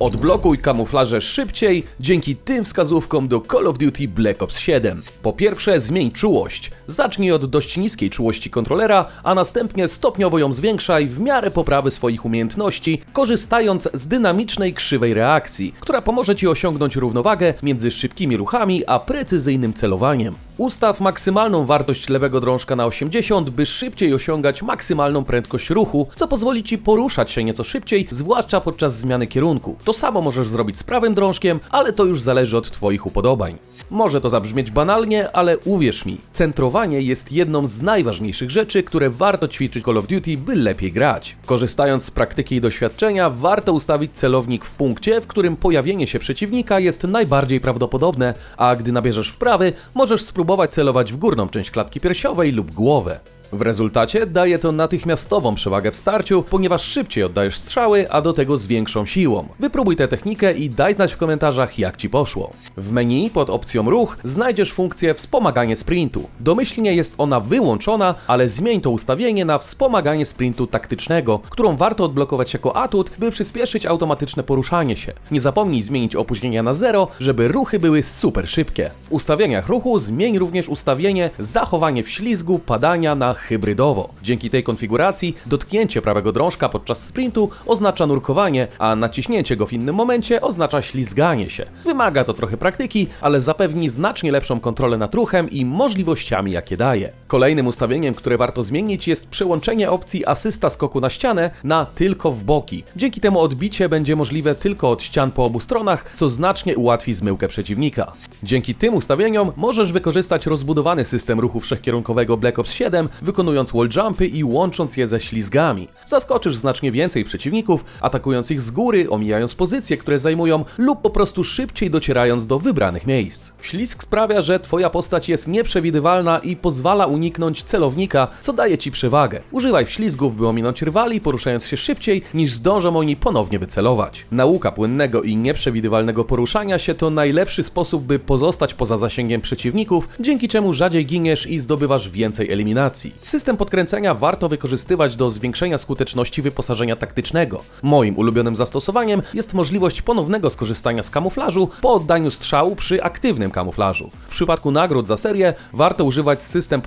Odblokuj kamuflaże szybciej dzięki tym wskazówkom do Call of Duty Black Ops 7. Po pierwsze, zmień czułość. Zacznij od dość niskiej czułości kontrolera, a następnie stopniowo ją zwiększaj w miarę poprawy swoich umiejętności, korzystając z dynamicznej krzywej reakcji, która pomoże Ci osiągnąć równowagę między szybkimi ruchami a precyzyjnym celowaniem. Ustaw maksymalną wartość lewego drążka na 80, by szybciej osiągać maksymalną prędkość ruchu, co pozwoli Ci poruszać się nieco szybciej, zwłaszcza podczas zmiany kierunku. To samo możesz zrobić z prawym drążkiem, ale to już zależy od Twoich upodobań. Może to zabrzmieć banalnie, ale uwierz mi, centrowanie jest jedną z najważniejszych rzeczy, które warto ćwiczyć Call of Duty, by lepiej grać. Korzystając z praktyki i doświadczenia, warto ustawić celownik w punkcie, w którym pojawienie się przeciwnika jest najbardziej prawdopodobne, a gdy nabierzesz wprawy, możesz spróbować celować w górną część klatki piersiowej lub głowę. W rezultacie daje to natychmiastową przewagę w starciu, ponieważ szybciej oddajesz strzały, a do tego z większą siłą. Wypróbuj tę technikę i daj znać w komentarzach, jak ci poszło. W menu pod opcją ruch znajdziesz funkcję wspomaganie sprintu. Domyślnie jest ona wyłączona, ale zmień to ustawienie na wspomaganie sprintu taktycznego, którą warto odblokować jako atut, by przyspieszyć automatyczne poruszanie się. Nie zapomnij zmienić opóźnienia na zero, żeby ruchy były super szybkie. W ustawieniach ruchu zmień również ustawienie zachowanie w ślizgu padania na hybrydowo. Dzięki tej konfiguracji dotknięcie prawego drążka podczas sprintu oznacza nurkowanie, a naciśnięcie go w innym momencie oznacza ślizganie się. Wymaga to trochę praktyki, ale zapewni znacznie lepszą kontrolę nad ruchem i możliwościami, jakie daje. Kolejnym ustawieniem, które warto zmienić jest przełączenie opcji asysta skoku na ścianę na tylko w boki. Dzięki temu odbicie będzie możliwe tylko od ścian po obu stronach, co znacznie ułatwi zmyłkę przeciwnika. Dzięki tym ustawieniom możesz wykorzystać rozbudowany system ruchu wszechkierunkowego Black Ops 7, wykonując wall jumpy i łącząc je ze ślizgami. Zaskoczysz znacznie więcej przeciwników, atakując ich z góry, omijając pozycje, które zajmują, lub po prostu szybciej docierając do wybranych miejsc. Ślizg sprawia, że twoja postać jest nieprzewidywalna i pozwala uniknąć celownika, co daje ci przewagę. Używaj ślizgów, by ominąć rywali, poruszając się szybciej, niż zdążą oni ponownie wycelować. Nauka płynnego i nieprzewidywalnego poruszania się to najlepszy sposób, by pozostać poza zasięgiem przeciwników, dzięki czemu rzadziej giniesz i zdobywasz więcej eliminacji. System podkręcenia warto wykorzystywać do zwiększenia skuteczności wyposażenia taktycznego. Moim ulubionym zastosowaniem jest możliwość ponownego skorzystania z kamuflażu po oddaniu strzału przy aktywnym kamuflażu. W przypadku nagród za serię warto używać system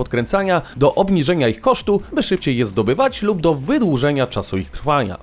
do obniżenia ich kosztu, by szybciej je zdobywać lub do wydłużenia czasu ich trwania.